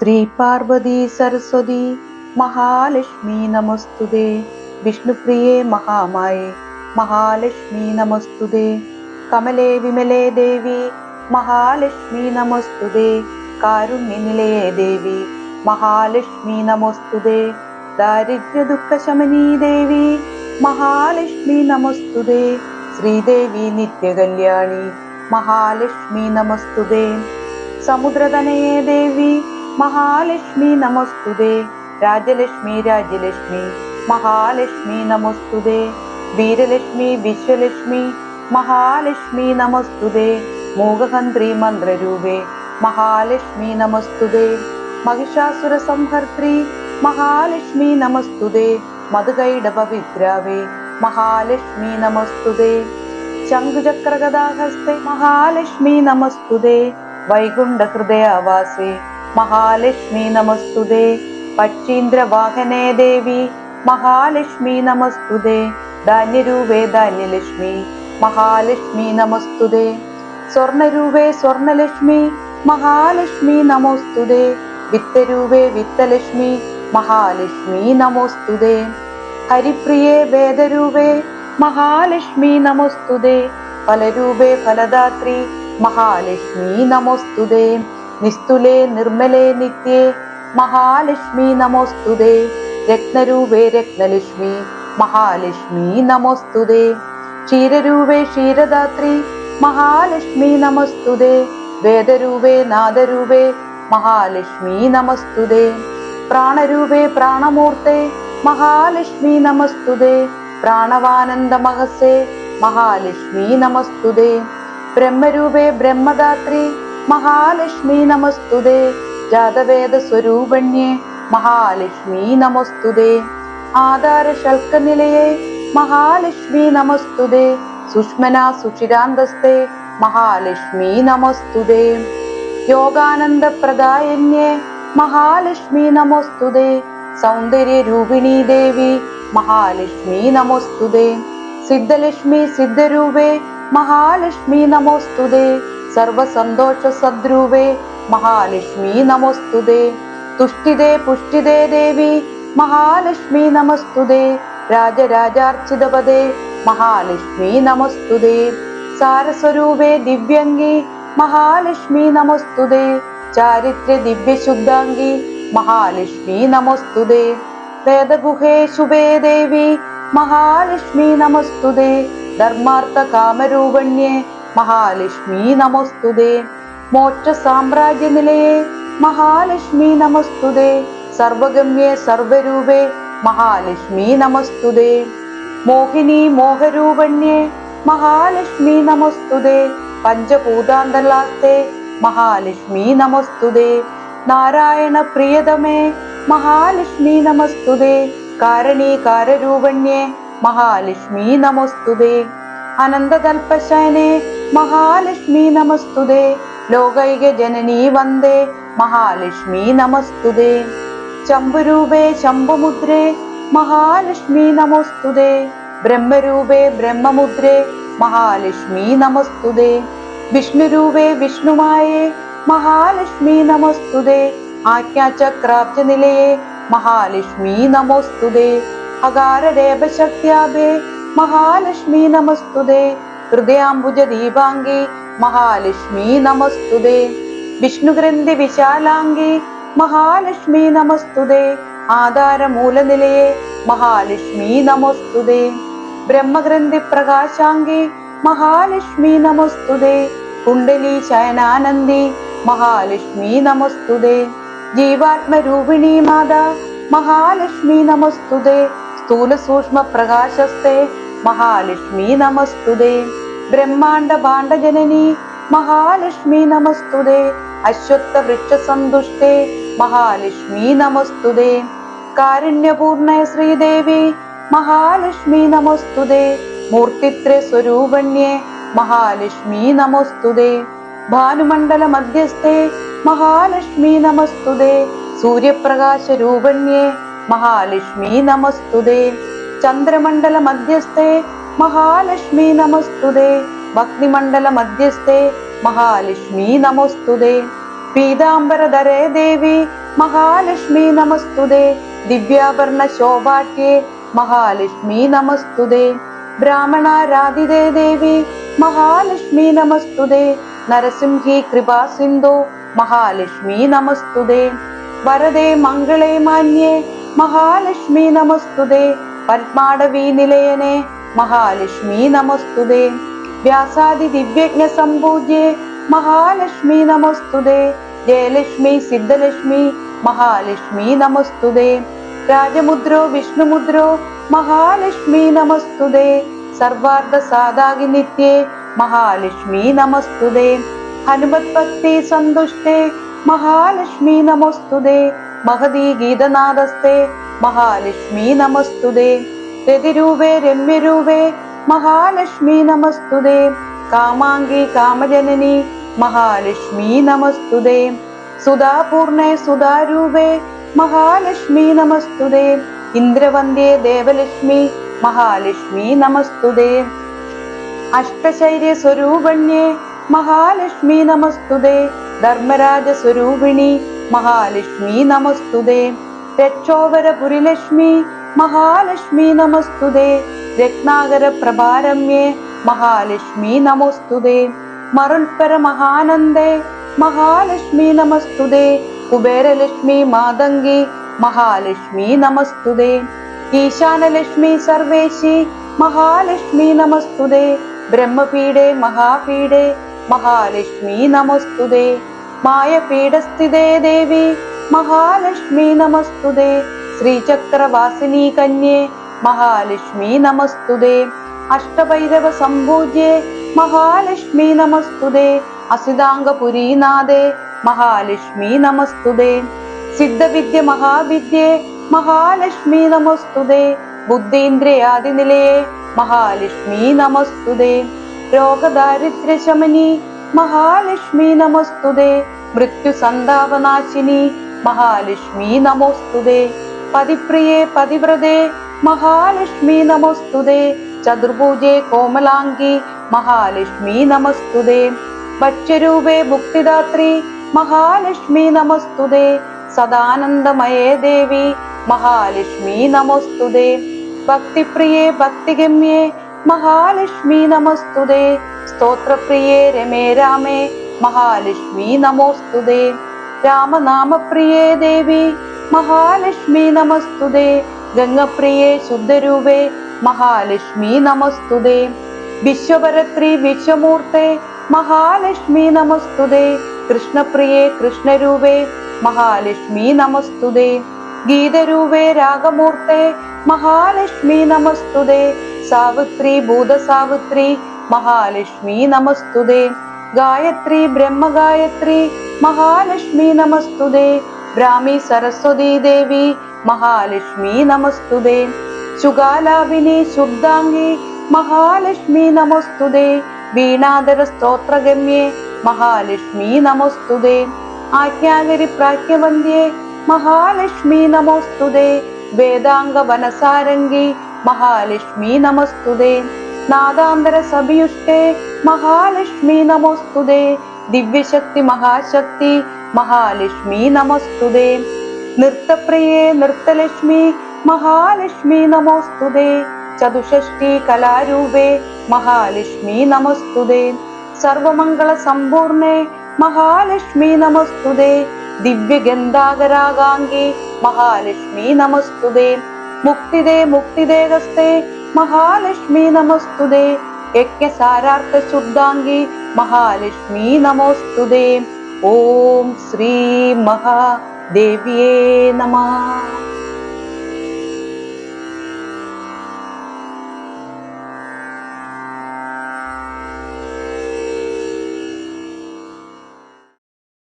ശ്രീ പാർവതി സരസ്വതി മഹാലക്ഷ്മി നമസ്തുതേ. വിഷ്ണുപ്രിയേ മഹാമായേ മഹാലക്ഷ്മി നമസ്തുതേ. കമലേ വിമലേ ദേവി മഹാലക്ഷ്മി നമസ്തുതേ. കാരുണ്യനിലയേ ദേവി മഹാലക്ഷ്മി നമസ്തുതേ. ദാരിദ്ര്യ ദുഃഖശമനീ ദേവി മഹാലക്ഷ്മി നമസ്തുതേ. ശ്രീദേവി നിത്യകല്യാണി മഹാലക്ഷ്മി നമസ്തുതേ. സമുദ്രതനയേ ദേവി മഹാലക്ഷ്മി നമസ്തുതേ. രാജലക്ഷ്മി രാജ്യലക്ഷ്മി മഹാലക്ഷ്മി നമസ്തുതേ. വീരലക്ഷ്മി വിശ്വലക്ഷ്മി. മഹാലക്ഷ്മി നമസ്തുതേ. മൂകഹന്ത്രി മന്ത്രരൂപേ. മഹാലക്ഷ്മി നമസ്തുതേ. മഹിഷാസുര സംഹർത്രി. മഹാലക്ഷ്മി നമസ്തുതേ. മധുകൈഡ പവിത്രാവേ. മഹാലക്ഷ്മി നമസ്തുതേ. ശംഖുചക്രഗദാഹസ്തേ മഹാലക്ഷ്മി നമസ്തുതേ. വൈകുണ്ഠ ഹൃദയാവാസേ മഹാലക്ഷ്മി നമസ്തുതേ. പക്ഷീന്ദ്രവാഹനേ ദേവി മഹാലക്ഷ്മി നമസ്തുതേ. ധാന്യരൂപേ ധാന്യലക്ഷ്മി മഹാലക്ഷ്മി നമസ്തുതേ. സ്വർണരൂപേ സ്വർണലക്ഷ്മി മഹാലക്ഷ്മി നമോസ്തുതേ. വിത്തരൂപേ വിത്തലക്ഷ്മി മഹാലക്ഷ്മി നമോസ്തുതേ. ഹരിപ്രിയേ വേദരൂപേ മഹാലക്ഷ്മി നമോസ്തുതേ. ഫലരൂപേ ഫലദാത്രി മഹാലക്ഷ്മി നമോസ്തുതേ. നിസ്തുലേ നിർമ്മലേ നിത്യേ. മഹാലക്ഷ്മി നമോസ്തുതേ. രത്നരൂപേ രത്നലക്ഷ്മി. മഹാലക്ഷ്മി നമോസ്തുതേ. ക്ഷീരരൂപേ ക്ഷീരദാത്രി. മഹാലക്ഷ്മി നമസ്തുതേ. വേദരൂപേ നാദരൂപേ. മഹാലക്ഷ്മി നമസ്തുതേ. പ്രാണരൂപേ പ്രാണമൂർത്തേ. മഹാലക്ഷ്മി നമസ്തുതേ. പ്രാണവാനന്ദമഹസേ മഹാലക്ഷ്മി നമസ്തുതേ. ബ്രഹ്മരൂപേ ബ്രഹ്മദാത്രി. മഹാലക്ഷ്മി നമസ്തുതേ. ജാതവേദ സ്വരൂപണ്യേ മഹാലക്ഷ്മി നമസ്തുതേ. ആധാര ശൽക്കനിലയെ മഹാലക്ഷ്മി നമസ്തുതേ. സുഷ്മന സുഷിരാന്തസ്തേ മഹാലക്ഷ്മി നമസ്തുതേ. യോഗാനന്ദ പ്രദായന്യേ മഹാലക്ഷ്മി നമസ്തുതേ. സൗന്ദര്യ രൂപിണി ദേവി മഹാലക്ഷ്മി നമസ്തുതേ. സിദ്ധലക്ഷ്മി സിദ്ധരൂപേ മഹാലക്ഷ്മി നമോസ്തുതേ. സർവസന്തോഷ സദ്രൂപേ മഹാലക്ഷ്മി നമോസ്തുതേ. തുഷ്ടിതേ പുഷ്ടിതേ ദേവി മഹാലക്ഷ്മി നമസ്തുതേ. രാജരാജാർച്ചിതപദേ മഹാലക്ഷ്മി നമസ്തുതേ. സാരസ്വരൂപേ ദിവ്യംഗി മഹാലക്ഷ്മി നമസ്തുതേ. ചാരിത്ര ദിവ്യശുദ്ധാംഗി മഹാലക്ഷ്മി നമസ്തുതേ. വേദഗുഹേ ശുഭേ ദേവി മഹാലക്ഷ്മി നമസ്തുതേ. ധർമാർത്ഥ കാമരൂപണ്യേ മഹാലക്ഷ്മി നമസ്തുതേ. മോക്ഷ സാമ്രാജ്യ നിലയെ മഹാലക്ഷ്മി നമസ്തുതേ. സർവഗമ്യേ സർവരൂപേ മഹാലക്ഷ്മി നമസ്തുതേ. മോഹിനി മോഹരൂപണ്യേ മഹാലക്ഷ്മി നമസ്തുതേ. പഞ്ചഭൂതാന്തലാസ്തേ മഹാലക്ഷ്മി നമസ്തുതേ. നാരായണ പ്രിയതമേ മഹാലക്ഷ്മി നമസ്തുതേ. കാരണീകാരൂപണ്യേ മഹാലക്ഷ്മി നമസ്തുതേ. അനന്തതൽപശയനേ മഹാലക്ഷ്മി നമസ്തുതേ. ലോകൈക ജനനീ വന്ദേ. മഹാലക്ഷ്മി നമസ്തുതേ. ശംഭുരൂപേ ശംഭുമുദ്രേ. മഹാലക്ഷ്മി നമസ്തുതേ. ബ്രഹ്മരൂപേ ബ്രഹ്മമുദ്രേ. മഹാലക്ഷ്മി നമസ്തുതേ. വിഷ്ണുരൂപേ വിഷ്ണുമായേ. മഹാലക്ഷ്മി നമസ്തുതേ. ആജ്ഞാചക്രാബ്ജ നിലയേ മഹാലക്ഷ്മി നമോസ്തുതേ. അകാരരേപശക്യാഭേ മഹാലക്ഷ്മി നമസ്തുതേ. ഹൃദയാംബുജ ദീപാംഗി മഹാലക്ഷ്മി നമസ്തുതേ. വിഷ്ണുഗ്രന്ഥി വിശാലാംഗി മഹാലക്ഷ്മി നമസ്തുതേ. ആധാരമൂലനിലയെ മഹാലക്ഷ്മി നമസ്തുതേ. ബ്രഹ്മഗ്രന്ഥി പ്രകാശാംഗി മഹാലക്ഷ്മി നമസ്തുതേ. കുണ്ടലി ശയനാനന്ദി മഹാലക്ഷ്മി നമസ്തുതേ. ജീവാത്മരൂപിണി മാതാ മഹാലക്ഷ്മി നമസ്തുതേ. സ്ഥൂല സൂക്ഷ്മ പ്രകാശസ്തേ മഹാലക്ഷ്മി നമസ്തുതേ. ബ്രഹ്മാണ്ട ഭാണ്ഡജനനി മഹാലക്ഷ്മി നമസ്തുതേ. അശ്വത്ഥ വൃക്ഷസന്തുഷ്ടേ മഹാലക്ഷ്മി നമസ്തുതേ. കാരുണ്യപൂർണ ശ്രീദേവി മഹാലക്ഷ്മി നമസ്തുതേ. മൂർത്തിത്രേ സ്വരൂപണ്യേ മഹാലക്ഷ്മി നമസ്തുതേ. ഭാനുമണ്ഡല മധ്യസ്ഥേ മഹാലക്ഷ്മി നമസ്തുതേ. സൂര്യപ്രകാശ രൂപണ്യേ മഹാലക്ഷ്മി നമസ്തുതേ. ചന്ദ്രമണ്ഡല മധ്യസ്ഥേ മഹാലക്ഷ്മി നമസ്തുതേ. ഭക്തിമണ്ഡല മധ്യസ്ഥേ മഹാലക്ഷ്മി നമസ്തുതേ. പീതാംബരധരേ ദേവി മഹാലക്ഷ്മി നമസ്തുതേ. ദിവ്യാഭരണ ശോഭാട്യേ മഹാലക്ഷ്മി നമസ്തുതേ. ബ്രാഹ്മണാരാധിതേ ദേവി മഹാലക്ഷ്മി നമസ്തുതേ. നരസിംഹി കൃപാ സിന്ധു മഹാലക്ഷ്മി നമസ്തുതേ. വരദേ മംഗളേ മാന്യേ മഹാലക്ഷ്മി നമസ്തുതേ. പത്മാടവീ നിലയനെ മഹാലക്ഷ്മി നമസ്തുതേ. വ്യാസാദി ദിവ്യജ്ഞ സമ്പൂജ്യേ മഹാലക്ഷ്മി നമസ്തുതേ. ജയലക്ഷ്മി സിദ്ധലക്ഷ്മി മഹാലക്ഷ്മി നമസ്തുതേ. രാജമുദ്രോ വിഷ്ണുമുദ്രോ മഹാലക്ഷ്മി നമസ്തുതേ. സർവാർത്ഥ സാധാകി നിത്യേ മഹാലക്ഷ്മി നമസ്തുതേ. ഹനുമത് ഭക്തി സന്തുഷ്ടേ മഹാലക്ഷ്മി നമസ്തുതേ. മഹതി ഗീതനാദസ്തേ മഹാലക്ഷ്മി നമസ്തുതേ. രതിരൂപേ രമ്യരൂപേ മഹാലക്ഷ്മി നമസ്തുതേ. കാമാംഗി കാമജനനി മഹാലക്ഷ്മി നമസ്തുതേ. സുധാപൂർണേ സുധാരൂപേ മഹാലക്ഷ്മി നമസ്തുതേ. ഇന്ദ്രവന്ദ്യേ ദേവലക്ഷ്മി മഹാലക്ഷ്മി നമസ്തുതേ. അഷ്ടശൈര്യ സ്വരൂപണ്യേ മഹാലക്ഷ്മി നമസ്തുതേ. ധർമ്മരാജ സ്വരൂപിണി മഹാലക്ഷ്മി നമസ്തുതേ. രക്ഷോവരപുരിലക്ഷ്മി മഹാലക്ഷ്മി നമസ്തുതേ. രത്നാകര പ്രഭാരമ്യേ മഹാലക്ഷ്മി നമോസ്തുതേ. മറുൽപര മഹാനന്ദേ മഹാലക്ഷ്മി നമസ്തുതേ. കുബേരലക്ഷ്മി മാതംഗി മഹാലക്ഷ്മി നമസ്തുതേ. ഈശാനലക്ഷ്മി സർവേശി മഹാലക്ഷ്മി നമസ്തുതേ. ബ്രഹ്മപീഠേ മഹാപീഠേ മഹാലക്ഷ്മി നമസ്തുതേ. മായപീഠസ്ഥിതേ ദേവി മഹാലക്ഷ്മി നമസ്തുതേ. ശ്രീചക്രവാസിനി കന്യേ മഹാലക്ഷ്മി നമസ്തുതേ. അഷ്ടഭൈരവ സംഭൂജ്യേ മഹാലക്ഷ്മി നമസ്തുതേ. അസിതാംഗപുരീനാഥേ മഹാലക്ഷ്മി നമസ്തുതേ. സിദ്ധവിദ്യ മഹാവിദ്യേ മഹാലക്ഷ്മി നമസ്തുതേ. ബുദ്ധീന്ദ്രിയാദിനിലയേ മഹാലക്ഷ്മി നമസ്തുതേ. രോഗദാരിദ്ര്യശമനി മഹാലക്ഷ്മി നമസ്തുതേ. മൃത്യുസന്താപനാശിനി മഹാലക്ഷ്മി നമോസ്തുതേ. പതിപ്രിയേ പതിവ്രതേ മഹാലക്ഷ്മി നമസ്തുതേ. ചതുർഭൂജേ കോമലാംഗി മഹാലക്ഷ്മി നമസ്തുതേ. ഭക്ഷ്യരൂപേ മുക്തിദാത്രി മഹാലക്ഷ്മി നമസ്തുതേ. സദാനന്ദമയേ ദേവി മഹാലക്ഷ്മി നമസ്തുതേ. ഭക്തിപ്രിയേ ഭക്തിഗമ്യേ മഹാലക്ഷ്മി നമസ്തുതേ. സ്തോത്രപ്രിയേ രമേ രാമേ മഹാലക്ഷ്മി നമോസ്തുതേ. രാമനാമപ്രിയേ ദേവി മഹാലക്ഷ്മി നമസ്തുതേ. ഗംഗപ്രിയേ ശുദ്ധരൂപേ മഹാലക്ഷ്മി നമസ്തുതേ. വിശ്വപരത്രി വിശ്വമൂർത്തേ മഹാലക്ഷ്മി നമസ്തുതേ. കൃഷ്ണപ്രിയേ കൃഷ്ണരൂപേ മഹാലക്ഷ്മി നമസ്തുതേ. ഗീതരൂപേ രാഗമൂർത്തേ മഹാലക്ഷ്മി നമസ്തുതേ. സാവിത്രി ഭൂതസാവിത്രി മഹാലക്ഷ്മി നമസ്തുതേ. ഗായത്രി ബ്രഹ്മഗായത്രി മഹാലക്ഷ്മി നമസ്തുതേ. ബ്രാഹ്മി സരസ്വതി ദേവി മഹാലക്ഷ്മി നമസ്തുതേ. ശുഗാലാഭിനി ശുദ്ധാംഗി മഹാലക്ഷ്മി നമസ്തുതേ. വീണാധര സ്തോത്രഗമ്യേ മഹാലക്ഷ്മി നമസ്തുതേ. ആജ്ഞാകരി പ്രാജ്ഞവന്ധ്യേ മഹാലക്ഷ്മി നമോസ്തുതേ. വേദാംഗ വനസാരംഗി മഹാലക്ഷ്മി നമസ്തുതേ. നാദാന്തര സഭിയുഷ്ടേ മഹാലക്ഷ്മി നമോസ്തുതേ. ദിവ്യശക്തി മഹാശക്തി മഹാലക്ഷ്മി നമസ്തുതേ. നൃത്തപ്രിയേ നൃത്തലക്ഷ്മി മഹാലക്ഷ്മി നമോസ്തുതേ. ചതുഷഷ്ടി കലാരൂപേ മഹാലക്ഷ്മി നമസ്തുതേ. സർവമംഗള സമ്പൂർണേ മഹാലക്ഷ്മി നമസ്തുതേ. ദിവ്യഗന്ധാകരാഗാംഗി മഹാലക്ഷ്മി നമസ്തുതേ. മുക്തിദേ മുക്തിദേഹസ്തേ മഹാലക്ഷ്മി നമസ്തുതേ. യജ്ഞസാരാർത്ഥ ശുദ്ധാംഗി മഹാലക്ഷ്മി നമോസ്തുതേ. ओम श्री श्रीमहादेव्ये नमः।